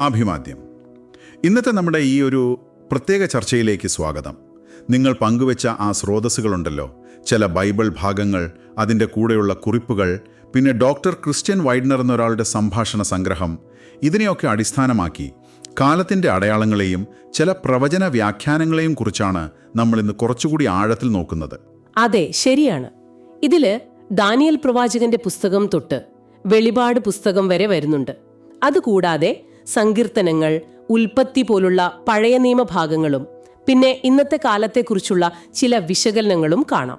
അഭിവാദ്യം ഇന്നത്തെ നമ്മുടെ ഈ ഒരു പ്രത്യേക ചർച്ചയിലേക്ക് സ്വാഗതം. നിങ്ങൾ പങ്കുവെച്ച ആ സ്രോതസ്സുകളുണ്ടല്ലോ. ചില ബൈബിൾ ഭാഗങ്ങൾ അതിന്റെ കൂടെയുള്ള കുറിപ്പുകൾ പിന്നെ ഡോക്ടർ ക്രിസ്ത്യൻ വൈഡ്നർ എന്നൊരാളുടെ സംഭാഷണ സംഗ്രഹം ഇതിനെയൊക്കെ അടിസ്ഥാനമാക്കി കാലത്തിന്റെ അടയാളങ്ങളെയും ചില പ്രവചന വ്യാഖ്യാനങ്ങളെയും കുറിച്ചാണ് നമ്മൾ ഇന്ന് കുറച്ചുകൂടി ആഴത്തിൽ നോക്കുന്നത്. അതെ ശരിയാണ്. ഇതിൽ ദാനിയൽ പ്രവാചകന്റെ പുസ്തകം തൊട്ട് വെളിപാട് പുസ്തകം വരെ വരുന്നുണ്ട്. അതുകൂടാതെ സങ്കീർത്തനങ്ങൾ ഉൽപ്പത്തി പോലുള്ള പഴയ നിയമഭാഗങ്ങളും പിന്നെ ഇന്നത്തെ കാലത്തെക്കുറിച്ചുള്ള ചില വിശകലനങ്ങളും കാണാം.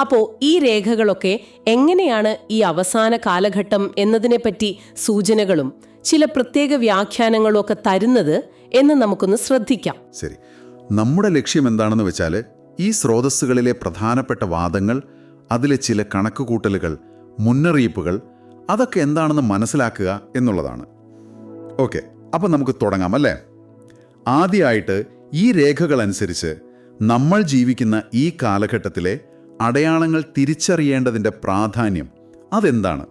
അപ്പോൾ ഈ രേഖകളൊക്കെ എങ്ങനെയാണ് ഈ അവസാന കാലഘട്ടം എന്നതിനെപ്പറ്റി സൂചനകളും ചില പ്രത്യേക വ്യാഖ്യാനങ്ങളും ഒക്കെ തരുന്നത് എന്ന് നമുക്കൊന്ന് ശ്രദ്ധിക്കാം. ശരി. നമ്മുടെ ലക്ഷ്യം എന്താണെന്ന് വെച്ചാൽ ഈ സ്രോതസ്സുകളിലെ പ്രധാനപ്പെട്ട വാദങ്ങൾ അതിലെ ചില കണക്കുകൂട്ടലുകൾ മുന്നറിയിപ്പുകൾ അതൊക്കെ എന്താണെന്ന് മനസ്സിലാക്കുക എന്നുള്ളതാണ്. ഓക്കെ അപ്പം നമുക്ക് തുടങ്ങാം അല്ലേ? ആദ്യമായിട്ട് ഈ രേഖകൾ അനുസരിച്ച് നമ്മൾ ജീവിക്കുന്ന ഈ കാലഘട്ടത്തിലെ അടയാളങ്ങൾ തിരിച്ചറിയേണ്ടതിന്റെ പ്രാധാന്യം അതെന്താണ്.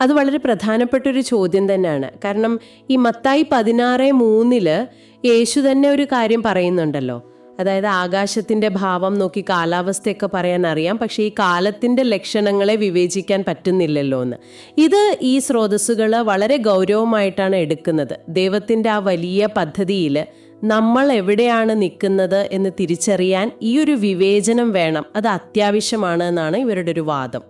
അത് വളരെ പ്രധാനപ്പെട്ട ഒരു ചോദ്യം തന്നെയാണ്. കാരണം ഈ മത്തായി പതിനാറ് മൂന്നിൽ യേശു തന്നെ ഒരു കാര്യം പറയുന്നുണ്ടല്ലോ. അതായത് ആകാശത്തിന്റെ ഭാവം നോക്കി കാലാവസ്ഥയൊക്കെ പറയാൻ അറിയാം. പക്ഷേ ഈ കാലത്തിന്റെ ലക്ഷണങ്ങളെ വിവേചിക്കാൻ പറ്റുന്നില്ലല്ലോ എന്ന്. ഇത് ഈ സ്രോതസ്സുകൾ വളരെ ഗൗരവമായിട്ടാണ് എടുക്കുന്നത്. ദൈവത്തിന്റെ ആ വലിയ പദ്ധതിയിൽ നമ്മൾ എവിടെയാണ് നിൽക്കുന്നത് എന്ന് തിരിച്ചറിയാൻ ഈ ഒരു വിവേചനം വേണം. അത് അത്യാവശ്യമാണ് എന്നാണ് ഇവരുടെ ഒരു വാദം.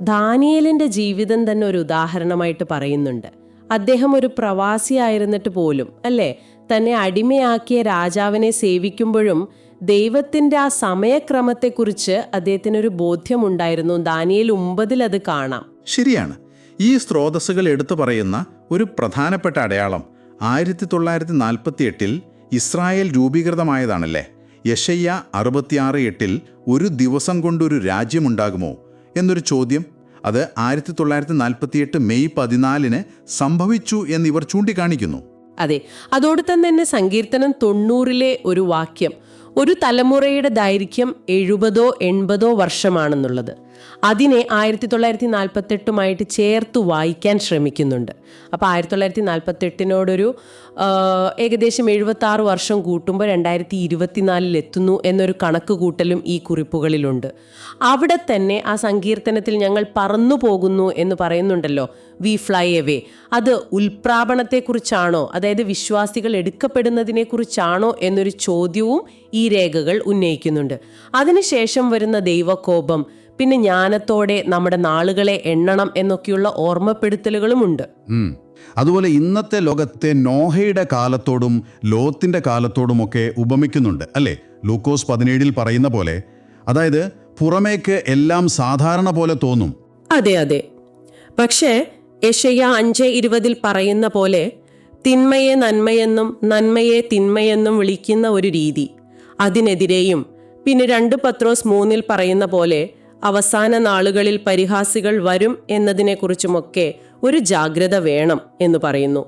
ദാനിയലിന്റെ ജീവിതം തന്നെ ഒരു ഉദാഹരണമായിട്ട് പറയുന്നുണ്ട്. അദ്ദേഹം ഒരു പ്രവാസിയായിരുന്നിട്ട് പോലും അല്ലേ? തന്നെ അടിമയാക്കിയ രാജാവിനെ സേവിക്കുമ്പോഴും ദൈവത്തിന്റെ ആ സമയക്രമത്തെക്കുറിച്ച് അദ്ദേഹത്തിനൊരു ബോധ്യമുണ്ടായിരുന്നു. ദാനിയൽ ഒമ്പതിൽ അത് കാണാം. ശരിയാണ്. ഈ സ്രോതസ്സുകൾ എടുത്തു പറയുന്ന ഒരു പ്രധാനപ്പെട്ട അടയാളം ആയിരത്തി തൊള്ളായിരത്തി നാൽപ്പത്തി എട്ടിൽ ഇസ്രായേൽ രൂപീകൃതമായതാണല്ലേ? യശയ്യ അറുപത്തിയാറ് എട്ടിൽ ഒരു ദിവസം കൊണ്ടൊരു രാജ്യമുണ്ടാകുമോ എന്നൊരു ചോദ്യം അത് ആയിരത്തി തൊള്ളായിരത്തി നാൽപ്പത്തിയെട്ട് മെയ് പതിനാലിന് സംഭവിച്ചു എന്നിവർ ചൂണ്ടിക്കാണിക്കുന്നു. അതെ അതോടൊപ്പം തന്നെ സങ്കീർത്തനം തൊണ്ണൂറിലെ ഒരു വാക്യം ഒരു തലമുറയുടെ ദൈർഘ്യം എഴുപതോ എൺപതോ വർഷമാണെന്നുള്ളത്. അതിനെ ആയിരത്തി തൊള്ളായിരത്തി നാൽപ്പത്തെട്ടുമായിട്ട് ചേർത്ത് വായിക്കാൻ ശ്രമിക്കുന്നുണ്ട്. അപ്പോൾ ആയിരത്തി തൊള്ളായിരത്തി നാൽപ്പത്തെട്ടിനോടൊരു ഏകദേശം എഴുപത്തി ആറ് വർഷം കൂട്ടുമ്പോൾ രണ്ടായിരത്തി ഇരുപത്തിനാലിൽ എത്തുന്നു എന്നൊരു കണക്ക് കൂട്ടലും ഈ കുറിപ്പുകളിലുണ്ട്. അവിടെ തന്നെ ആ സങ്കീർത്തനത്തിൽ ഞങ്ങൾ പറന്നു പോകുന്നു എന്ന് പറയുന്നുണ്ടല്ലോ വി ഫ്ലൈ എവേ അത് ഉൽപ്രാപണത്തെക്കുറിച്ചാണോ അതായത് വിശ്വാസികൾ എടുക്കപ്പെടുന്നതിനെക്കുറിച്ചാണോ എന്നൊരു ചോദ്യവും ഈ രേഖകൾ ഉന്നയിക്കുന്നുണ്ട്. അതിനുശേഷം വരുന്ന ദൈവകോപം പിന്നെ ജ്ഞാനത്തോടെ നമ്മുടെ നാളുകളെ എണ്ണണം എന്നൊക്കെയുള്ള ഓർമ്മപ്പെടുത്തലുകളുമുണ്ട്. അതുപോലെ ഇന്നത്തെ ലോകത്തെ നോഹയുടെ കാലത്തോടും ലോത്തിന്റെ കാലത്തോടുമൊക്കെ ഉപമിക്കുന്നുണ്ട് അല്ലേ? ലൂക്കോസ് പതിനേഴിൽ പറയുന്ന പോലെ അതായത് പുറമേക്ക് എല്ലാം സാധാരണ പോലെ തോന്നും. അതെ അതെ. പക്ഷേ യശയ്യ അഞ്ച് ഇരുപതിൽ പറയുന്ന പോലെ തിന്മയെ നന്മയെന്നും നന്മയെ തിന്മയെന്നും വിളിക്കുന്ന ഒരു രീതി. അതിനെതിരെയും പിന്നെ രണ്ട് പത്രോസ് മൂന്നിൽ പറയുന്ന പോലെ അവസാന നാളുകളിൽ പരിഹാസികൾ വരും എന്നതിനെക്കുറിച്ചുമൊക്കെ ഒരു ജാഗ്രത വേണം എന്ന് പറയുന്നു.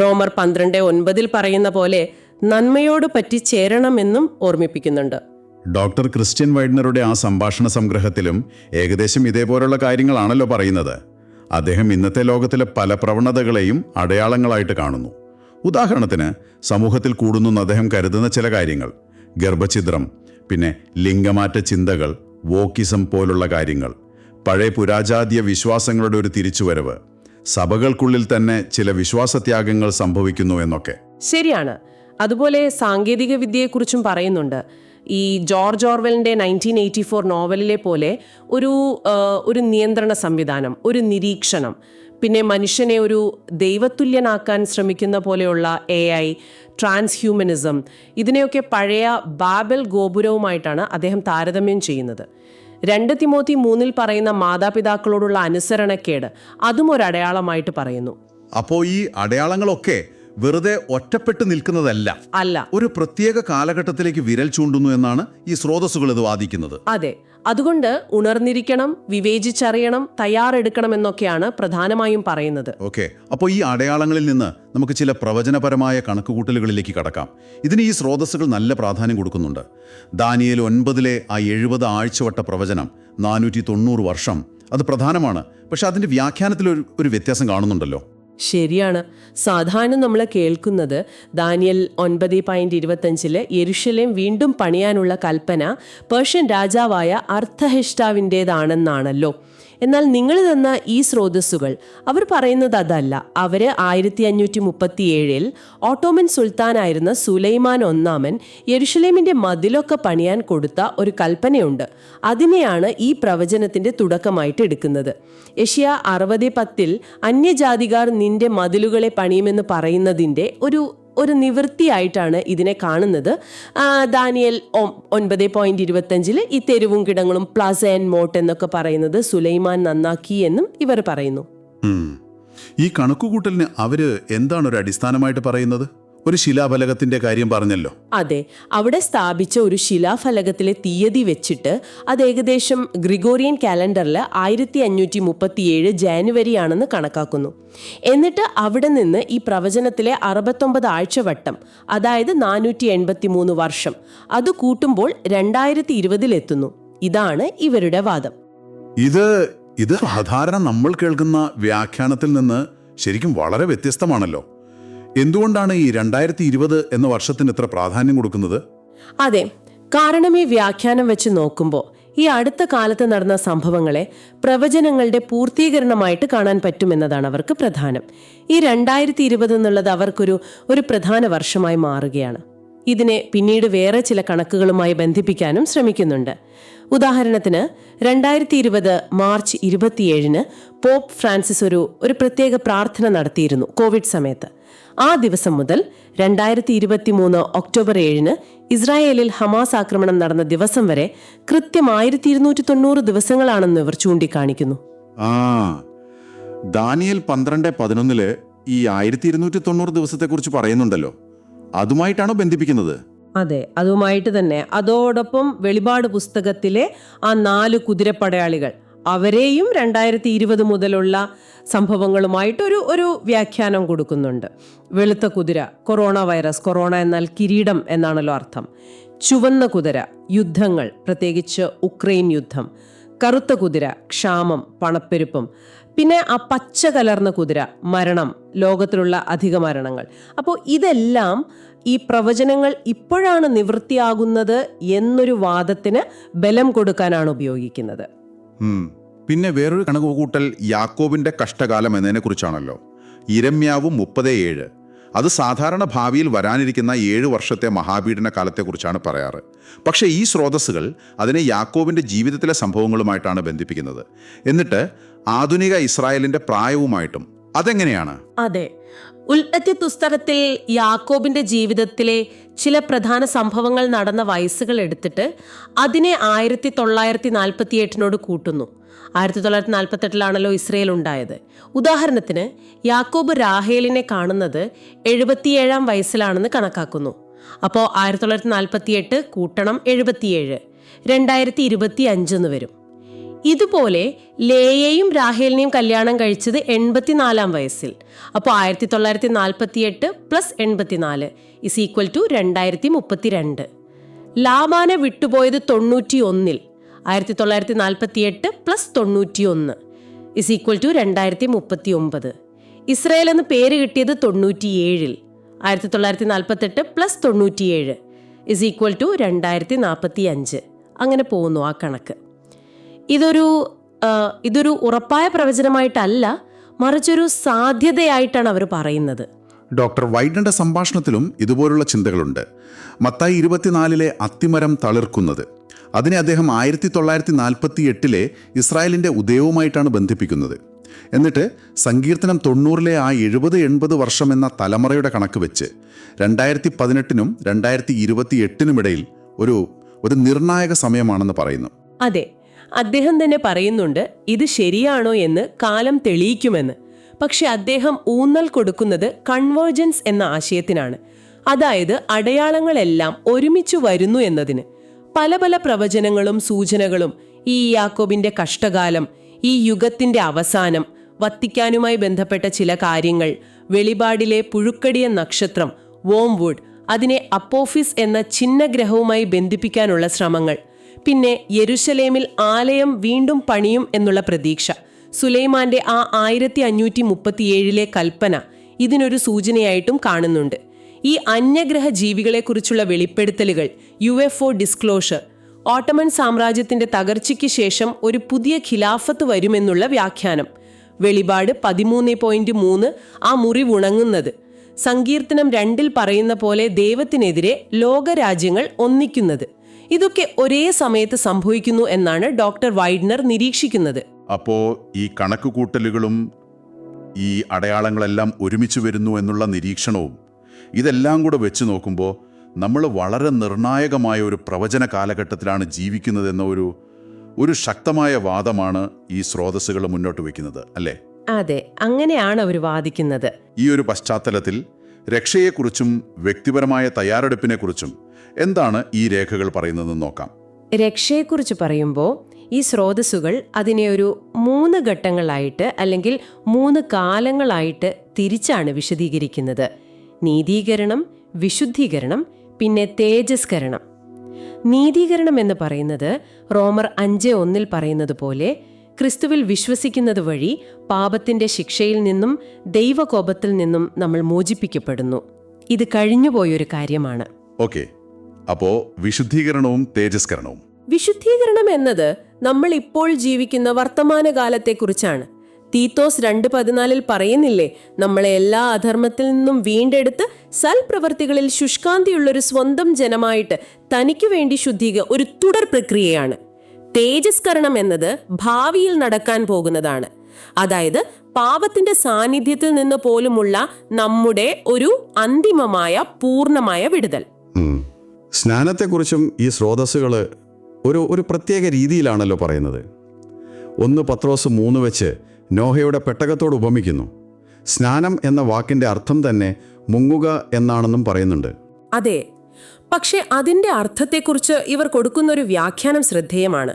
റോമർ പന്ത്രണ്ട് ഒൻപതിൽ പറയുന്ന പോലെ നന്മയോട് പറ്റി ചേരണമെന്നും ഓർമ്മിപ്പിക്കുന്നുണ്ട്. ഡോക്ടർ ക്രിസ്ത്യൻ വൈഡ്നറുടെ ആ സംഭാഷണ സംഗ്രഹത്തിലും ഏകദേശം ഇതേപോലുള്ള കാര്യങ്ങളാണല്ലോ പറയുന്നത്. അദ്ദേഹം ഇന്നത്തെ ലോകത്തിലെ പല പ്രവണതകളെയും അടയാളങ്ങളായിട്ട് കാണുന്നു. ഉദാഹരണത്തിന് സമൂഹത്തിൽ കൂടുന്നു അദ്ദേഹം കരുതുന്ന ചില കാര്യങ്ങൾ. ഗർഭഛിദ്രം പിന്നെ ലിംഗമാറ്റ ചിന്തകൾ വോക്കിസം പോലുള്ള കാര്യങ്ങൾ പഴയ പുരാജാതീയ വിശ്വാസങ്ങളുടെ ഒരു തിരിച്ചുവരവ് സഭകൾക്കുള്ളിൽ തന്നെ ചില വിശ്വാസത്യാഗങ്ങൾ സംഭവിക്കുന്നു എന്നൊക്കെ. ശരിയാണ്. അതുപോലെ സാങ്കേതിക വിദ്യയെക്കുറിച്ചും പറയുന്നുണ്ട്. ഈ ജോർജ് ഓർവെലിന്റെ നയന്റീൻ എയ്റ്റി ഫോർ നോവലിലെ പോലെ ഒരു ഒരു നിയന്ത്രണ സംവിധാനം ഒരു നിരീക്ഷണം. പിന്നെ മനുഷ്യനെ ഒരു ദൈവതുല്യനാക്കാൻ ശ്രമിക്കുന്ന പോലെയുള്ള എ ഐ ട്രാൻസ്ഹ്യൂമനിസം. ഇതിനെയൊക്കെ പഴയ ബാബൽ ഗോപുരവുമായിട്ടാണ് അദ്ദേഹം താരതമ്യം ചെയ്യുന്നത്. രണ്ട് തിമോത്തി മൂന്നിൽ പറയുന്ന മാതാപിതാക്കളോടുള്ള അനുസരണക്കേട് അതും ഒരു അടയാളമായിട്ട് പറയുന്നു. അപ്പോൾ ഈ അടയാളങ്ങളൊക്കെ വെറുതെ ഒറ്റപ്പെട്ട് നിൽക്കുന്നതല്ല. അല്ല. ഒരു പ്രത്യേക കാലഘട്ടത്തിലേക്ക് വിരൽ ചൂണ്ടുന്നു എന്നാണ് ഈ സ്രോതസ്സുകൾ ഇത് വാദിക്കുന്നത്. അതെ. അതുകൊണ്ട് ഉണർന്നിരിക്കണം വിവേചിച്ചറിയണം തയ്യാറെടുക്കണം എന്നൊക്കെയാണ് പ്രധാനമായും പറയുന്നത്. ഓക്കെ. അപ്പോൾ ഈ അടയാളങ്ങളിൽ നിന്ന് നമുക്ക് ചില പ്രവചനപരമായ കണക്കുകൂട്ടലുകളിലേക്ക് കടക്കാം. ഇതിന് ഈ സ്രോതസ്സുകൾ നല്ല പ്രാധാന്യം കൊടുക്കുന്നുണ്ട്. ദാനിയേൽ ഒൻപതിലെ ആ എഴുപത് ആഴ്ചവട്ട പ്രവചനം നാനൂറ്റി തൊണ്ണൂറ് വർഷം അത് പ്രധാനമാണ്. പക്ഷെ അതിന്റെ വ്യാഖ്യാനത്തിൽ ഒരു ഒരു വ്യത്യാസം കാണുന്നുണ്ടല്ലോ. ശരിയാണ്. സാധാരണ നമ്മൾ കേൾക്കുന്നത് ദാനിയൽ ഒൻപത് പോയിന്റ് ഇരുപത്തഞ്ചിൽ യെരുഷലേം വീണ്ടും പണിയാനുള്ള കൽപ്പന പേർഷ്യൻ രാജാവായ അർത്ഥഹിഷ്ടാവിന്റെതാണെന്നാണല്ലോ എന്നാൽ നിങ്ങൾ തന്ന ഈ സ്രോതസ്സുകൾ അവർ പറയുന്നത് അതല്ല. അവർ ആയിരത്തി അഞ്ഞൂറ്റി മുപ്പത്തി ഏഴിൽ ഓട്ടോമൻ സുൽത്താനായിരുന്ന സുലൈമാൻ ഒന്നാമൻ യെരുഷലേമിന്റെ മതിലൊക്കെ പണിയാൻ കൊടുത്ത ഒരു കൽപ്പനയുണ്ട്. അതിനെയാണ് ഈ പ്രവചനത്തിന്റെ തുടക്കമായിട്ട് എടുക്കുന്നത്. ഏഷ്യ അറുപത് പത്തിൽ അന്യജാതികാർ നിന്റെ മതിലുകളെ പണിയുമെന്ന് പറയുന്നതിന്റെ ഒരു ഒരു നിവൃത്തിയായിട്ടാണ് ഇതിനെ കാണുന്നത്. ദാനിയൽ ഒൻപത് പോയിന്റ് ഇരുപത്തഞ്ചിൽ ഈ തെരുവും കിടങ്ങളും പ്ലസ് ആൻഡ് മോട്ട് എന്നൊക്കെ പറയുന്നത് സുലൈമാൻ നന്നാക്കി എന്നും ഇവർ പറയുന്നു. ഈ കണക്കുകൂട്ടലിന് അവർ എന്താണ് ഒരു അടിസ്ഥാനമായിട്ട് പറയുന്നത്? ഒരു ശിലാഫലകത്തിന്റെ കാര്യം പറഞ്ഞല്ലോ. അതെ അവിടെ സ്ഥാപിച്ച ഒരു ശിലാഫലകത്തിലെ തീയതി വെച്ചിട്ട് അത് ഏകദേശം ഗ്രിഗോറിയൻ കാലണ്ടറിൽ ആയിരത്തി അഞ്ഞൂറ്റി മുപ്പത്തിയേഴ് ജാനുവരി ആണെന്ന് കണക്കാക്കുന്നു. എന്നിട്ട് അവിടെ നിന്ന് ഈ പ്രവചനത്തിലെ അറുപത്തൊമ്പത് ആഴ്ചവട്ടം അതായത് നാനൂറ്റി എൺപത്തി മൂന്ന് വർഷം അത് കൂട്ടുമ്പോൾ രണ്ടായിരത്തി ഇരുപതിലെത്തുന്നു ഇതാണ് ഇവരുടെ വാദം. ഇത് ഇത് സാധാരണ നമ്മൾ കേൾക്കുന്ന വ്യാഖ്യാനത്തിൽ നിന്ന് ശരിക്കും വളരെ വ്യത്യസ്തമാണല്ലോ. എന്തുകൊണ്ടാണ് ഈ രണ്ടായിരത്തി ഇരുപത് എന്ന വർഷത്തിന് ഇത്ര പ്രാധാന്യം കൊടുക്കുന്നത്? അതെ കാരണം ഈ വ്യാഖ്യാനം വെച്ച് നോക്കുമ്പോൾ ഈ അടുത്ത കാലത്ത് നടന്ന സംഭവങ്ങളെ പ്രവചനങ്ങളുടെ പൂർത്തീകരണമായിട്ട് കാണാൻ പറ്റുമെന്നതാണ് അവർക്ക് പ്രധാനം. ഈ രണ്ടായിരത്തി ഇരുപത് എന്നുള്ളത് അവർക്കൊരു ഒരു പ്രധാന വർഷമായി മാറുകയാണ്. ഇതിനെ പിന്നീട് വേറെ ചില കണക്കുകളുമായി ബന്ധിപ്പിക്കാനും ശ്രമിക്കുന്നുണ്ട്. ഉദാഹരണത്തിന് രണ്ടായിരത്തി ഇരുപത് മാർച്ച് ഇരുപത്തിയേഴിന് പോപ്പ് ഫ്രാൻസിസ് ഒരു ഒരു പ്രത്യേക പ്രാർത്ഥന നടത്തിയിരുന്നു കോവിഡ് സമയത്ത്. ആ ദിവസം മുതൽ രണ്ടായിരത്തി ഇരുപത്തി മൂന്ന് ഒക്ടോബർ ഏഴിന് ഇസ്രായേലിൽ ഹമാസ് ആക്രമണം നടന്ന ദിവസം വരെ കൃത്യം ആയിരത്തി ഇരുന്നൂറ്റി തൊണ്ണൂറ് ദിവസങ്ങളാണെന്ന് ഇവർ ചൂണ്ടിക്കാണിക്കുന്നു. ആ ദാനിയൽ പന്ത്രണ്ട് പതിനൊന്നിൽ ഈ ആയിരത്തി ഇരുന്നൂറ്റി തൊണ്ണൂറ് ദിവസത്തെക്കുറിച്ച് പറയുന്നുണ്ടല്ലോ. അതുമായിട്ടാണോ ബന്ധിപ്പിക്കുന്നത്? അതെ അതുമായിട്ട് തന്നെ. അതോടൊപ്പം വെളിപാട് പുസ്തകത്തിലെ ആ നാല് കുതിരപ്പടയാളികൾ അവരെയും രണ്ടായിരത്തി ഇരുപത് മുതലുള്ള സംഭവങ്ങളുമായിട്ട് ഒരു ഒരു വ്യാഖ്യാനം കൊടുക്കുന്നുണ്ട്. വെളുത്ത കുതിര കൊറോണ വൈറസ് കൊറോണ എന്നാൽ കിരീടം എന്നാണല്ലോ അർത്ഥം. ചുവന്ന കുതിര യുദ്ധങ്ങൾ പ്രത്യേകിച്ച് ഉക്രൈൻ യുദ്ധം. കറുത്ത കുതിര ക്ഷാമം പണപ്പെരുപ്പം. പിന്നെ ആ പച്ച കലർന്ന കുതിര മരണം ലോകത്തിലുള്ള അധിക മരണങ്ങൾ. അപ്പോൾ ഇതെല്ലാം ഈ പ്രവചനങ്ങൾ ഇപ്പോഴാണ് നിവൃത്തിയാകുന്നത് എന്നൊരു വാദത്തിന് ബലം കൊടുക്കാനാണ് ഉപയോഗിക്കുന്നത്. പിന്നെ വേറൊരു കണക്കുകൂട്ടൽ യാക്കോബിന്റെ കഷ്ടകാലം എന്നതിനെക്കുറിച്ചാണല്ലോ. ഇരമ്യാവും മുപ്പതേ ഏഴ്. അത് സാധാരണ ഭാവിയിൽ വരാനിരിക്കുന്ന ഏഴ് വർഷത്തെ മഹാപീഡന കാലത്തെക്കുറിച്ചാണ് പറയാറ്. പക്ഷേ ഈ സ്രോതസ്സുകൾ അതിനെ യാക്കോബിന്റെ ജീവിതത്തിലെ സംഭവങ്ങളുമായിട്ടാണ് ബന്ധിപ്പിക്കുന്നത്. എന്നിട്ട് ആധുനിക ഇസ്രായേലിന്റെ പ്രായവുമായിട്ടും അതെങ്ങനെയാണ്? അതെ. ഉൽപ്പത്തി പുസ്തകത്തിൽ യാക്കോബിന്റെ ജീവിതത്തിലെ ചില പ്രധാന സംഭവങ്ങൾ നടന്ന വയസ്സുകൾ എടുത്തിട്ട് അതിനെ ആയിരത്തി തൊള്ളായിരത്തി നാൽപ്പത്തി എട്ടിനോട് കൂട്ടുന്നു. ആയിരത്തി തൊള്ളായിരത്തി നാൽപ്പത്തെട്ടിലാണല്ലോ ഇസ്രയേൽ ഉണ്ടായത്. ഉദാഹരണത്തിന് യാക്കോബ് രാഹേലിനെ കാണുന്നത് എഴുപത്തിയേഴാം വയസ്സിലാണെന്ന് കണക്കാക്കുന്നു. അപ്പോൾ ആയിരത്തി തൊള്ളായിരത്തി നാൽപ്പത്തി എട്ട് കൂട്ടണം എഴുപത്തിയേഴ്. രണ്ടായിരത്തി ഇരുപത്തി അഞ്ചെന്ന് വരും. ഇതുപോലെ ലേയെയും രാഹേലിനെയും കല്യാണം കഴിച്ചത് എൺപത്തിനാലാം വയസ്സിൽ. അപ്പോൾ ആയിരത്തി തൊള്ളായിരത്തി നാൽപ്പത്തി എട്ട് പ്ലസ് എൺപത്തിനാല് ഇസ് ഈക്വൽ ടു രണ്ടായിരത്തി മുപ്പത്തിരണ്ട് ലാബാനെ വിട്ടുപോയത് തൊണ്ണൂറ്റി ഒന്നിൽ ആയിരത്തി തൊള്ളായിരത്തി നാൽപ്പത്തി എട്ട് പ്ലസ് തൊണ്ണൂറ്റി ഒന്ന് ഇസ് ഈക്വൽ ടു രണ്ടായിരത്തി മുപ്പത്തി ഒമ്പത് ഇസ്രയേൽ എന്ന് പേര് കിട്ടിയത് തൊണ്ണൂറ്റിയേഴിൽ. ആയിരത്തി തൊള്ളായിരത്തി നാൽപ്പത്തെട്ട് പ്ലസ് തൊണ്ണൂറ്റിയേഴ് ഇസ് ഈക്വൽ ടു രണ്ടായിരത്തി നാൽപ്പത്തി അഞ്ച് അങ്ങനെ പോകുന്നു ആ കണക്ക്. ഇതൊരു ഇതൊരു ഉറപ്പായ പ്രവചനമായിട്ടല്ല മറിച്ചൊരു സാധ്യതയായിട്ടാണ് അവർ പറയുന്നത്. ഡോക്ടർ വൈഡന്റെ സംഭാഷണത്തിലും ഇതുപോലുള്ള ചിന്തകളുണ്ട്. മത്തായി ഇരുപത്തിനാലിലെ അത്തിമരം തളിർക്കുന്നത്. അതിനെ അദ്ദേഹം ആയിരത്തി തൊള്ളായിരത്തി നാൽപ്പത്തി എട്ടിലെ ഇസ്രായേലിന്റെ ഉദയവുമായിട്ടാണ് ബന്ധിപ്പിക്കുന്നത്. എന്നിട്ട് സങ്കീർത്തനം തൊണ്ണൂറിലെ ആ എഴുപത് എൺപത് വർഷം എന്ന തലമുറയുടെ കണക്ക് വെച്ച് രണ്ടായിരത്തി പതിനെട്ടിനും രണ്ടായിരത്തി ഇരുപത്തി എട്ടിനുമിടയിൽ ഒരു ഒരു നിർണായക സമയമാണെന്ന് പറയുന്നു. അതെ. അദ്ദേഹം തന്നെ പറയുന്നുണ്ട് ഇത് ശരിയാണോ എന്ന് കാലം തെളിയിക്കുമെന്ന്. പക്ഷെ അദ്ദേഹം ഊന്നൽ കൊടുക്കുന്നത് കൺവേർജൻസ് എന്ന ആശയത്തിനാണ്. അതായത് അടയാളങ്ങളെല്ലാം ഒരുമിച്ച് വരുന്നു എന്നതിന്. പല പല പ്രവചനങ്ങളും സൂചനകളും ഈ യാക്കോബിന്റെ കഷ്ടകാലം ഈ യുഗത്തിന്റെ അവസാനം വത്തിക്കാനുമായി ബന്ധപ്പെട്ട ചില കാര്യങ്ങൾ വെളിപാടിലെ പുഴുക്കടിയ നക്ഷത്രം വോംവുഡ് അതിനെ അപ്പോഫിസ് എന്ന ചിഹ്നഗ്രഹവുമായി ബന്ധിപ്പിക്കാനുള്ള ശ്രമങ്ങൾ പിന്നെ യെരുശലേമിൽ ആലയം വീണ്ടും പണിയും എന്നുള്ള പ്രതീക്ഷ. സുലൈമാന്റെ ആ ആയിരത്തി അഞ്ഞൂറ്റി മുപ്പത്തിയേഴിലെ കൽപ്പന ഇതിനൊരു സൂചനയായിട്ടും കാണുന്നുണ്ട്. ഈ അന്യഗ്രഹ ജീവികളെക്കുറിച്ചുള്ള വെളിപ്പെടുത്തലുകൾ U F O disclosure Ottoman സാമ്രാജ്യത്തിന്റെ തകർച്ചയ്ക്ക് ശേഷം ഒരു പുതിയ ഖിലാഫത്ത് വരുമെന്നുള്ള വ്യാഖ്യാനം. വെളിപാട് പതിമൂന്ന് പോയിന്റ് മൂന്ന് ആ മുറിവുണങ്ങുന്നത്. സങ്കീർത്തനം രണ്ടിൽ പറയുന്ന പോലെ ദൈവത്തിനെതിരെ ലോകരാജ്യങ്ങൾ ഒന്നിക്കുന്നത്. ഇതൊക്കെ ഒരേ സമയത്ത് സംഭവിക്കുന്നു എന്നാണ് ഡോക്ടർ വൈഡ്നർ നിരീക്ഷിക്കുന്നത്. അപ്പോ ഈ കണക്കുകൂട്ടലുകളും ഈ അടയാളങ്ങളെല്ലാം ഒരുമിച്ച് വരുന്നു എന്നുള്ള നിരീക്ഷണവും ഇതെല്ലാം കൂടെ വെച്ച് നോക്കുമ്പോൾ നമ്മൾ വളരെ നിർണായകമായ ഒരു പ്രവചന കാലഘട്ടത്തിലാണ് ജീവിക്കുന്നതെന്ന ഒരു ഒരു ശക്തമായ വാദമാണ് ഈ സ്രോതസ്സുകൾ മുന്നോട്ട് വയ്ക്കുന്നത് അല്ലേ? അതെ അങ്ങനെയാണ് അവർ വാദിക്കുന്നത്. ഈ ഒരു പശ്ചാത്തലത്തിൽ രക്ഷയെക്കുറിച്ചും വ്യക്തിപരമായ തയ്യാറെടുപ്പിനെക്കുറിച്ചും എന്താണ് ഈ രേഖകൾ പറയുന്നതെന്ന് നോക്കാം. രക്ഷയെക്കുറിച്ച് പറയുമ്പോൾ ഈ സ്രോതസ്സുകൾ അതിനെ ഒരു മൂന്ന് ഘട്ടങ്ങളായിട്ട് അല്ലെങ്കിൽ മൂന്ന് കാലങ്ങളായിട്ട് തിരിച്ചാണ് വിശദീകരിക്കുന്നത്. നീതീകരണം വിശുദ്ധീകരണം പിന്നെ തേജസ്കരണം. നീതീകരണം എന്ന് പറയുന്നത് റോമർ അഞ്ച് ഒന്നിൽ പറയുന്നത് പോലെ ക്രിസ്തുവിൽ വിശ്വസിക്കുന്നത് വഴി പാപത്തിന്റെ ശിക്ഷയിൽ നിന്നും ദൈവകോപത്തിൽ നിന്നും നമ്മൾ മോചിപ്പിക്കപ്പെടുന്നു. ഇത് കഴിഞ്ഞുപോയൊരു കാര്യമാണ്. ഓക്കെ. അപ്പോൾ വിശുദ്ധീകരണവും തേജസ്കരണവും. വിശുദ്ധീകരണം എന്നത് നമ്മൾ ഇപ്പോൾ ജീവിക്കുന്ന വർത്തമാനകാലത്തെക്കുറിച്ചാണ്. തീത്തോസ് രണ്ട് പതിനാലിൽ പറയുന്നില്ലേ നമ്മളെ എല്ലാ അധർമ്മത്തിൽ നിന്നും വീണ്ടെടുത്ത് സൽപ്രവർത്തികളിൽ ശുഷ്കാന്തിയുള്ളൊരു സ്വന്തം ജനമായിട്ട് തനിക്ക് വേണ്ടി ശുദ്ധീക ഒരു തുടർ പ്രക്രിയയാണ്. തേജസ്കരണം എന്നത് ഭാവിയിൽ നടക്കാൻ പോകുന്നതാണ്. അതായത് പാപത്തിന്റെ സാന്നിധ്യത്തിൽ നിന്ന് പോലുമുള്ള നമ്മുടെ ഒരു അന്തിമമായ പൂർണമായ വിടുതൽ. സ്നാനത്തെക്കുറിച്ചും ഈ സ്രോതസ്സുകൾ ഒരു ഒരു പ്രത്യേക രീതിയിലാണല്ലോ പറയുന്നത്. ഒന്ന് പത്രോസ് മൂന്ന് വെച്ച് നോഹയുടെ പെട്ടകത്തോട് ഉപമിക്കുന്നു. സ്നാനം എന്ന വാക്കിന്റെ അർത്ഥം തന്നെ മുങ്ങുക എന്നാണെന്നും പറയുന്നുണ്ട്. അതെ പക്ഷേ അതിന്റെ അർത്ഥത്തെക്കുറിച്ച് ഇവർ കൊടുക്കുന്ന ഒരു വ്യാഖ്യാനം ശ്രദ്ധേയമാണ്.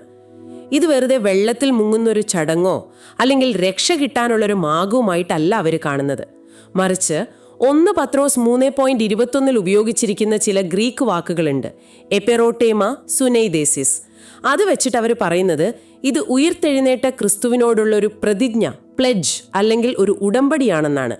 ഇത് വെറുതെ വെള്ളത്തിൽ മുങ്ങുന്നൊരു ചടങ്ങോ അല്ലെങ്കിൽ രക്ഷ കിട്ടാനുള്ളൊരു മാർഗവുമായിട്ടല്ല അവർ കാണുന്നത്. മറിച്ച് ഒന്ന് പത്രോസ് മൂന്ന് പോയിന്റ് ഇരുപത്തൊന്നിൽ ഉപയോഗിച്ചിരിക്കുന്ന ചില ഗ്രീക്ക് വാക്കുകളുണ്ട്. എപ്പെറോട്ടേമ സുനൈദേസിസ്. അത് വെച്ചിട്ട് അവർ പറയുന്നത് ഇത് ഉയർത്തെഴുന്നേറ്റ ക്രിസ്തുവിനോടുള്ള ഒരു പ്രതിജ്ഞ പ്ലെഡ്ജ് അല്ലെങ്കിൽ ഒരു ഉടമ്പടിയാണെന്നാണ്.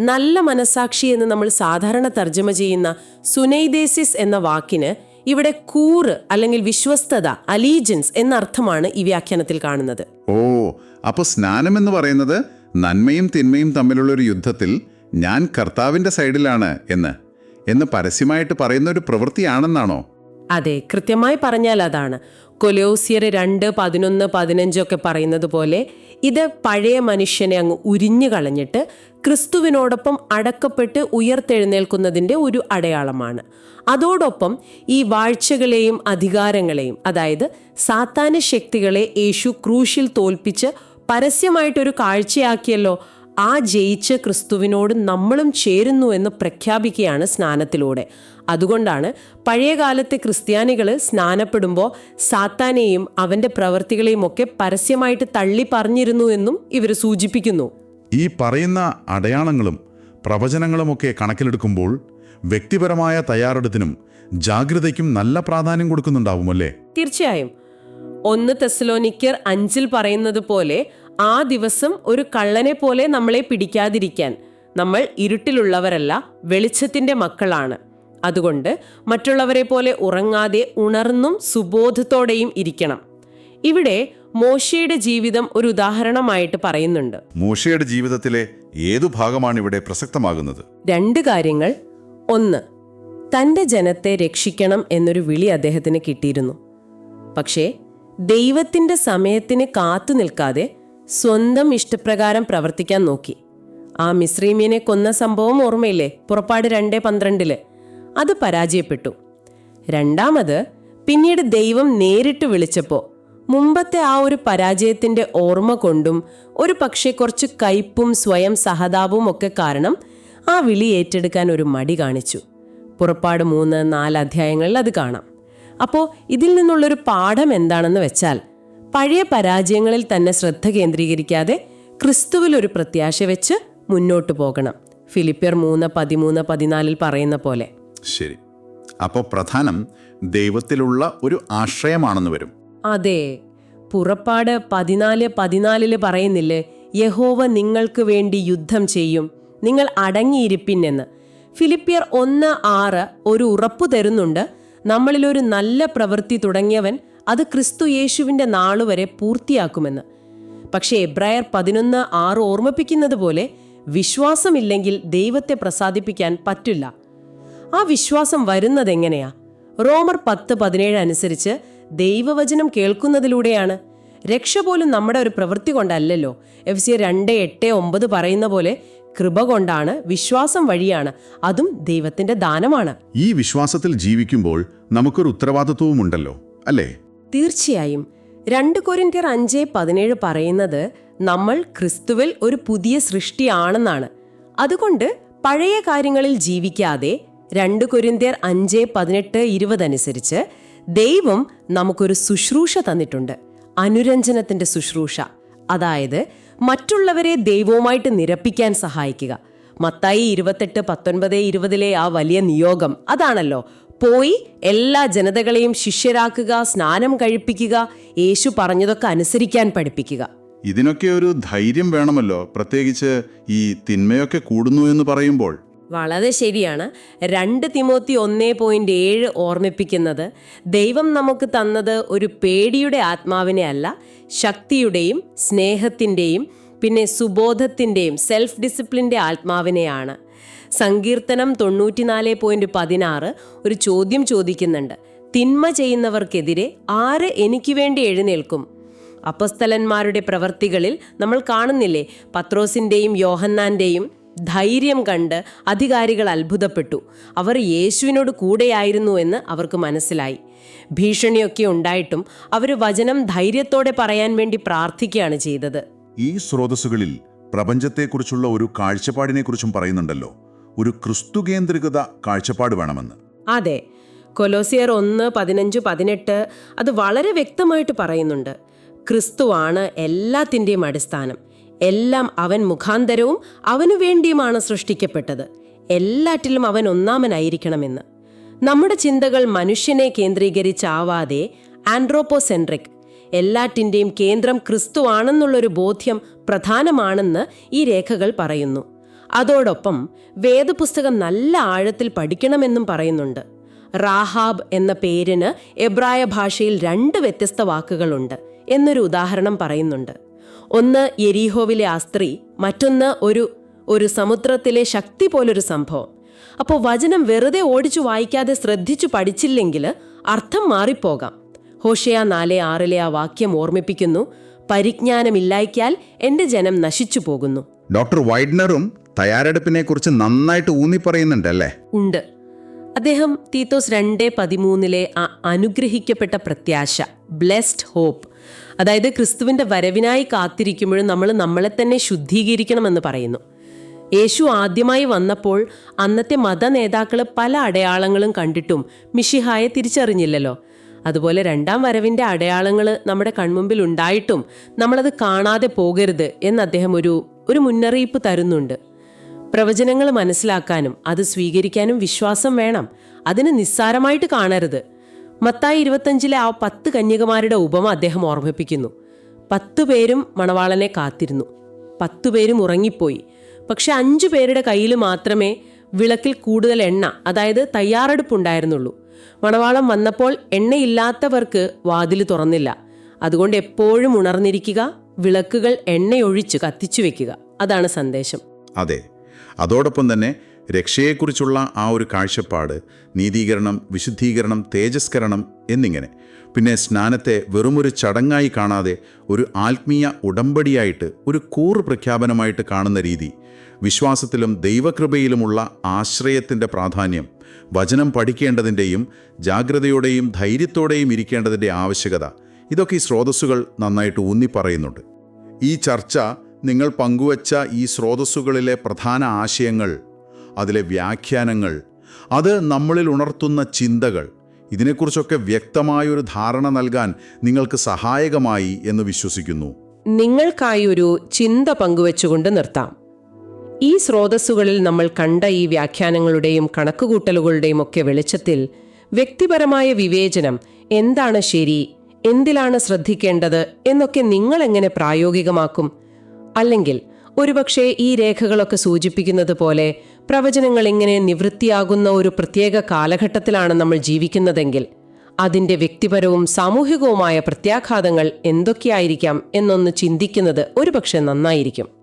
നല്ല മനസാക്ഷി എന്ന് നമ്മൾ സാധാരണ തർജമ ചെയ്യുന്ന സുനൈദേസിസ് എന്ന വാക്കിന് ഇവിടെ കൂറ് അല്ലെങ്കിൽ വിശ്വസ്തത അലീജൻസ് എന്ന അർത്ഥമാണ് ഈ വ്യാഖ്യാനത്തിൽ കാണുന്നത്. ഓ അപ്പൊ സ്നാനം എന്ന് പറയുന്നത് നന്മയും തിന്മയും തമ്മിലുള്ള ഒരു യുദ്ധത്തിൽ ഞാൻ കർത്താവിന്റെ സൈഡിലാണ് എന്ന് എന്ന് പരസ്യമായിട്ട് പറയുന്ന ഒരു പ്രവൃത്തിയാണെന്നാണോ? അതെ കൃത്യമായി പറഞ്ഞാൽ അതാണ്. കൊലോസിയർ രണ്ട് പതിനൊന്ന് പതിനഞ്ചൊക്കെ പറയുന്നത് പോലെ ഇത് പഴയ മനുഷ്യനെ അങ്ങ് ഉരിഞ്ഞു കളഞ്ഞിട്ട് ക്രിസ്തുവിനോടൊപ്പം അടക്കപ്പെട്ട് ഉയർത്തെഴുന്നേൽക്കുന്നതിന്റെ ഒരു അടയാളമാണ്. അതോടൊപ്പം ഈ വാഴ്ചകളെയും അധികാരങ്ങളെയും അതായത് സാത്താന ശക്തികളെ യേശു ക്രൂശിൽ തോൽപ്പിച്ച് പരസ്യമായിട്ടൊരു കാഴ്ചയാക്കിയല്ലോ ആ ജയിച്ച ക്രിസ്തുവിനോട് നമ്മളും ചേരുന്നു എന്ന് പ്രഖ്യാപിക്കുകയാണ് സ്നാനത്തിലൂടെ. അതുകൊണ്ടാണ് പഴയകാലത്തെ ക്രിസ്ത്യാനികൾ സ്നാനപ്പെടുമ്പോൾ സാത്താനെയും അവന്റെ പ്രവർത്തികളെയും ഒക്കെ പരസ്യമായിട്ട് തള്ളി പറഞ്ഞിരുന്നു എന്നും ഇവർ സൂചിപ്പിക്കുന്നു. ഈ പറയുന്ന അടയാളങ്ങളും പ്രവചനങ്ങളുമൊക്കെ കണക്കിലെടുക്കുമ്പോൾ വ്യക്തിപരമായ തയ്യാറെടുപ്പിനും ജാഗ്രതയ്ക്കും നല്ല പ്രാധാന്യം കൊടുക്കുന്നുണ്ടാവുമല്ലേ? തീർച്ചയായും. ഒന്ന് തെസ്ലോനിക്കർ അഞ്ചിൽ പറയുന്നത് പോലെ ആ ദിവസം ഒരു കള്ളനെ പോലെ നമ്മളെ പിടിക്കാതിരിക്കാൻ നമ്മൾ ഇരുട്ടിലുള്ളവരല്ല വെളിച്ചത്തിന്റെ മക്കളാണ്. അതുകൊണ്ട് മറ്റുള്ളവരെ പോലെ ഉറങ്ങാതെ ഉണർന്നും സുബോധത്തോടെയും ഇരിക്കണം. ഇവിടെ മോശയുടെ ജീവിതം ഒരു ഉദാഹരണമായിട്ട് പറയുന്നുണ്ട്. മോശയുടെ ജീവിതത്തിലെ ഏതു ഭാഗമാണ് ഇവിടെ പ്രസക്തമാകുന്നത്? രണ്ട് കാര്യങ്ങൾ. ഒന്ന് തന്റെ ജനത്തെ രക്ഷിക്കണം എന്നൊരു വിളി അദ്ദേഹത്തിന് കിട്ടിയിരുന്നു. പക്ഷേ ദൈവത്തിന്റെ സമയത്തിന് കാത്തു നിൽക്കാതെ സ്വന്തം ഇഷ്ടപ്രകാരം പ്രവർത്തിക്കാൻ നോക്കി. ആ മിശ്രീമിയനെ കൊന്ന സംഭവം ഓർമ്മയില്ലേ? പുറപ്പാട് രണ്ട് പന്ത്രണ്ടിൽ. അത് പരാജയപ്പെട്ടു. രണ്ടാമത് പിന്നീട് ദൈവം നേരിട്ട് വിളിച്ചപ്പോൾ മുമ്പത്തെ ആ ഒരു പരാജയത്തിന്റെ ഓർമ്മ കൊണ്ടും ഒരു പക്ഷേ കുറച്ച് കയ്പും സ്വയം സഹതാപവും ഒക്കെ കാരണം ആ വിളി ഏറ്റെടുക്കാൻ ഒരു മടി കാണിച്ചു. പുറപ്പാട് മൂന്ന് നാല് അധ്യായങ്ങളിൽ അത് കാണാം. അപ്പോൾ ഇതിൽ നിന്നുള്ളൊരു പാഠം എന്താണെന്ന് വെച്ചാൽ പഴയ പരാജയങ്ങളിൽ തന്നെ ശ്രദ്ധ കേന്ദ്രീകരിക്കാതെ ക്രിസ്തുവിൽ ഒരു പ്രത്യാശ വെച്ച് മുന്നോട്ട് പോകണം. ഫിലിപ്പിയർ മൂന്ന് പതിമൂന്ന് പതിനാലിൽ പറയുന്ന പോലെ. ശരി. അപ്പോൾ പ്രധാനം ദൈവത്തിലുള്ള ഒരു ആശ്രയമാണെന്ന് വരും. അതെ. പുറപ്പാട് പതിനാല് പതിനാലിൽ പറയുന്നില്ലേ യഹോവ നിങ്ങൾക്ക് വേണ്ടി യുദ്ധം ചെയ്യും. നിങ്ങൾ അടങ്ങിയിരിപ്പിന്നെന്ന്. ഫിലിപ്പിയർ ഒന്ന് ആറ് ഒരു ഉറപ്പു തരുന്നുണ്ട്. നമ്മളിലൊരു നല്ല പ്രവൃത്തി തുടങ്ങിയവൻ അത് ക്രിസ്തു യേശുവിന്റെ നാളുവരെ പൂർത്തിയാക്കുമെന്ന്. പക്ഷേ എബ്രായർ പതിനൊന്ന് ആറ് ഓർമ്മിപ്പിക്കുന്നത് പോലെ വിശ്വാസമില്ലെങ്കിൽ ദൈവത്തെ പ്രസാദിപ്പിക്കാൻ പറ്റില്ല. ആ വിശ്വാസം വരുന്നത് എങ്ങനെയാ റോമർ പത്ത് പതിനേഴ് അനുസരിച്ച് ദൈവവചനം കേൾക്കുന്നതിലൂടെയാണ്. രക്ഷ പോലും നമ്മുടെ ഒരു പ്രവൃത്തി കൊണ്ടല്ലല്ലോ. എഫ് സി രണ്ട് എട്ട് ഒമ്പത് പറയുന്ന പോലെ കൃപ കൊണ്ടാണ് വിശ്വാസം വഴിയാണ്. അതും ദൈവത്തിന്റെ ദാനമാണ്. ഈ വിശ്വാസത്തിൽ ജീവിക്കുമ്പോൾ നമുക്കൊരു ഉത്തരവാദിത്വവും ഉണ്ടല്ലോ അല്ലേ? തീർച്ചയായും രണ്ട് കൊരിന്ത്യർ അഞ്ച് പതിനേഴ് പറയുന്നത് നമ്മൾ ക്രിസ്തുവിൽ ഒരു പുതിയ സൃഷ്ടിയാണെന്നാണ്. അതുകൊണ്ട് പഴയ കാര്യങ്ങളിൽ ജീവിക്കാതെ രണ്ട് കൊരിന്ത്യർ അഞ്ച് പതിനെട്ട് ഇരുപത് അനുസരിച്ച് ദൈവം നമുക്കൊരു ശുശ്രൂഷ തന്നിട്ടുണ്ട്. അനുരഞ്ജനത്തിന്റെ ശുശ്രൂഷ. അതായത് മറ്റുള്ളവരെ ദൈവവുമായിട്ട് നിരപ്പിക്കാൻ സഹായിക്കുക. മത്തായി ഇരുപത്തെട്ട് പത്തൊൻപത് ഇരുപതിലെ ആ വലിയ നിയോഗം അതാണല്ലോ. പോയി എല്ലാ ജനതകളെയും ശിഷ്യരാക്കുക സ്നാനം കഴിപ്പിക്കുക യേശു പറഞ്ഞതൊക്കെ അനുസരിക്കാൻ പഠിപ്പിക്കുക. ഇതിനൊക്കെ ഒരു ധൈര്യം വേണമല്ലോ. പ്രത്യേകിച്ച് ഈ തിന്മയൊക്കെ കൂടുന്നു എന്ന് പറയുമ്പോൾ. വളരെ ശരിയാണ്. രണ്ട് തിമോത്തി ഒന്നേ പോയിന്റ് ഏഴ് ഓർമ്മിപ്പിക്കുന്നത് ദൈവം നമുക്ക് തന്നത് ഒരു പേടിയുടെ ആത്മാവിനെ അല്ല ശക്തിയുടെയും സ്നേഹത്തിന്റെയും പിന്നെ സുബോധത്തിന്റെയും സെൽഫ് ഡിസിപ്ലിന്റെ ആത്മാവിനെയാണ്. സങ്കീർത്തനം തൊണ്ണൂറ്റിനാല് പോയിന്റ് പതിനാറ് ഒരു ചോദ്യം ചോദിക്കുന്നുണ്ട്. തിന്മ ചെയ്യുന്നവർക്കെതിരെ ആര് എനിക്ക് വേണ്ടി എഴുന്നേൽക്കും? അപ്പസ്തലന്മാരുടെ പ്രവർത്തികളിൽ നമ്മൾ കാണുന്നില്ലേ? പത്രോസിന്റെയും യോഹന്നാന്റെയും ധൈര്യം കണ്ട് അധികാരികൾ അത്ഭുതപ്പെട്ടു. അവർ യേശുവിനോട് കൂടെയായിരുന്നു എന്ന് അവർക്ക് മനസ്സിലായി. ഭീഷണിയൊക്കെ ഉണ്ടായിട്ടും അവർ വചനം ധൈര്യത്തോടെ പറയാൻ വേണ്ടി പ്രാർത്ഥിക്കുകയാണ് ചെയ്തത്. ഈ സ്രോതസ്സുകളിൽ പ്രപഞ്ചത്തെക്കുറിച്ചുള്ള ഒരു കാഴ്ചപ്പാടിനെക്കുറിച്ചും പറയുന്നുണ്ടല്ലോ. ഒരു ക്രിസ്തുകേന്ദ്രികത കാഴ്ചപ്പാട് വേണമെന്ന്. അതെ. കൊലോസിയർ ഒന്ന് പതിനഞ്ച് പതിനെട്ട് അത് വളരെ വ്യക്തമായിട്ട് പറയുന്നുണ്ട്. ക്രിസ്തുവാണ് എല്ലാത്തിന്റെയും അടിസ്ഥാനം. എല്ലാം അവൻ മുഖാന്തരവും അവനു വേണ്ടിയുമാണ് സൃഷ്ടിക്കപ്പെട്ടത്. എല്ലാറ്റിലും അവൻ ഒന്നാമനായിരിക്കണമെന്ന്. നമ്മുടെ ചിന്തകൾ മനുഷ്യനെ കേന്ദ്രീകരിച്ചാവാതെ ആൻഡ്രോപ്പോസെൻട്രിക് എല്ലാറ്റിന്റെയും കേന്ദ്രം ക്രിസ്തുവാണെന്നുള്ളൊരു ബോധ്യം പ്രധാനമാണെന്ന് ഈ രേഖകൾ പറയുന്നു. അതോടൊപ്പം വേദപുസ്തകം നല്ല ആഴത്തിൽ പഠിക്കണമെന്നും പറയുന്നുണ്ട്. റാഹാബ് എന്ന പേരിന് എബ്രായ ഭാഷയിൽ രണ്ട് വ്യത്യസ്ത വാക്കുകളുണ്ട് എന്നൊരു ഉദാഹരണം പറയുന്നുണ്ട്. ഒന്ന് യെരീഹോവിലെ ആ സ്ത്രീ മറ്റൊന്ന് ഒരു ഒരു സമുദ്രത്തിലെ ശക്തി പോലൊരു സംഭവം. അപ്പോൾ വചനം വെറുതെ ഓടിച്ചു വായിക്കാതെ ശ്രദ്ധിച്ചു പഠിച്ചില്ലെങ്കിൽ അർത്ഥം മാറിപ്പോകാം. ഹോഷയ നാല് ആറിലെ ആ വാക്യം ഓർമ്മിപ്പിക്കുന്നു പരിജ്ഞാനമില്ലായ്ക്കാൽ എന്റെ ജനം നശിച്ചു പോകുന്നു. ഡോക്ടർ വൈഡ്നറും തയ്യാറെടുപ്പിനെക്കുറിച്ച് നന്നായിട്ട് ഊന്നി പറയുന്നുണ്ടല്ലേ ഉണ്ട്. അദ്ദേഹം തീത്തോസ് രണ്ട് പതിമൂന്നിലെ ആ അനുഗ്രഹിക്കപ്പെട്ട പ്രത്യാശ ബ്ലെസ്ഡ് ഹോപ്പ് അതായത് ക്രിസ്തുവിന്റെ വരവിനായി കാത്തിരിക്കുമ്പോഴും നമ്മൾ നമ്മളെ തന്നെ ശുദ്ധീകരിക്കണമെന്ന് പറയുന്നു. യേശു ആദ്യമായി വന്നപ്പോൾ അന്നത്തെ മത നേതാക്കൾ പല അടയാളങ്ങളും കണ്ടിട്ടും മിഷിഹായെ തിരിച്ചറിഞ്ഞില്ലല്ലോ. അതുപോലെ രണ്ടാം വരവിന്റെ അടയാളങ്ങൾ നമ്മുടെ കൺമുമ്പിൽ ഉണ്ടായിട്ടും നമ്മളത് കാണാതെ പോകരുത് എന്ന് അദ്ദേഹം ഒരു ഒരു മുന്നറിയിപ്പ് തരുന്നുണ്ട്. പ്രവചനങ്ങൾ മനസ്സിലാക്കാനും അത് സ്വീകരിക്കാനും വിശ്വാസം വേണം. അതിന് നിസ്സാരമായിട്ട് കാണരുത്. മത്തായി ഇരുപത്തഞ്ചിലെ ആ പത്ത് കന്യകമാരുടെ ഉപമ അദ്ദേഹം ഓർമ്മിപ്പിക്കുന്നു. പത്തു പേരും മണവാളനെ കാത്തിരുന്നു. പത്തു പേരും ഉറങ്ങിപ്പോയി. പക്ഷെ അഞ്ചു പേരുടെ കയ്യിൽ മാത്രമേ വിളക്കിൽ കൂടുതൽ എണ്ണ അതായത് തയ്യാറെടുപ്പുണ്ടായിരുന്നുള്ളൂ മണവാളം വന്നപ്പോൾ എണ്ണയില്ലാത്തവർക്ക് വാതിൽ തുറന്നില്ല. അതുകൊണ്ട് എപ്പോഴും ഉണർന്നിരിക്കുക വിളക്കുകൾ എണ്ണയൊഴിച്ച് കത്തിച്ചു വെക്കുക. അതാണ് സന്ദേശം. അതെ. അതോടൊപ്പം തന്നെ രക്ഷയെക്കുറിച്ചുള്ള ആ ഒരു കാഴ്ചപ്പാട് നീതീകരണം വിശുദ്ധീകരണം തേജസ്കരണം എന്നിങ്ങനെ. പിന്നെ സ്നാനത്തെ വെറുമൊരു ചടങ്ങായി കാണാതെ ഒരു ആത്മീയ ഉടമ്പടിയായിട്ട് ഒരു കൂറ് പ്രഖ്യാപനമായിട്ട് കാണുന്ന രീതി. വിശ്വാസത്തിലും ദൈവകൃപയിലുമുള്ള ആശ്രയത്തിന്റെ പ്രാധാന്യം വചനം പഠിക്കേണ്ടതിന്റെയും ജാഗ്രതയോടെയും ധൈര്യത്തോടെയും ഇരിക്കേണ്ടതിന്റെ ആവശ്യകത. ഇതൊക്കെ ഈ സ്രോതസ്സുകൾ നന്നായിട്ട് ഊന്നി പറയുന്നുണ്ട്. ഈ ചർച്ച നിങ്ങൾ പങ്കുവച്ച ഈ സ്രോതസ്സുകളിലെ പ്രധാന ആശയങ്ങൾ അതിലെ വ്യാഖ്യാനങ്ങൾ അത് നമ്മളിൽ ഉണർത്തുന്ന ചിന്തകൾ ഇതിനെക്കുറിച്ചൊക്കെ വ്യക്തമായൊരു ധാരണ നൽകാൻ നിങ്ങൾക്ക് സഹായകമായി എന്ന് വിശ്വസിക്കുന്നു. നിങ്ങൾക്കായി ഒരു ചിന്ത പങ്കുവെച്ചുകൊണ്ട് നിർത്താം. ഈ സ്രോതസ്സുകളിൽ നമ്മൾ കണ്ട ഈ വ്യാഖ്യാനങ്ങളുടെയും കണക്കുകൂട്ടലുകളുടെയും ഒക്കെ വെളിച്ചത്തിൽ വ്യക്തിപരമായ വിവേചനം എന്താണ് ശരി എന്തിലാണ് ശ്രദ്ധിക്കേണ്ടത് എന്നൊക്കെ നിങ്ങൾ എങ്ങനെ പ്രായോഗികമാക്കും അല്ലെങ്കിൽ ഒരുപക്ഷെ ഈ രേഖകളൊക്കെ സൂചിപ്പിക്കുന്നത് പോലെ പ്രവചനങ്ങൾ ഇങ്ങനെ നിവൃത്തിയാകുന്ന ഒരു പ്രത്യേക കാലഘട്ടത്തിലാണ് നമ്മൾ ജീവിക്കുന്നതെങ്കിൽ അതിന്റെ വ്യക്തിപരവും സാമൂഹികവുമായ പ്രത്യാഘാതങ്ങൾ എന്തൊക്കെയായിരിക്കാം എന്നൊന്ന് ചിന്തിക്കുന്നത് ഒരുപക്ഷെ നന്നായിരിക്കും.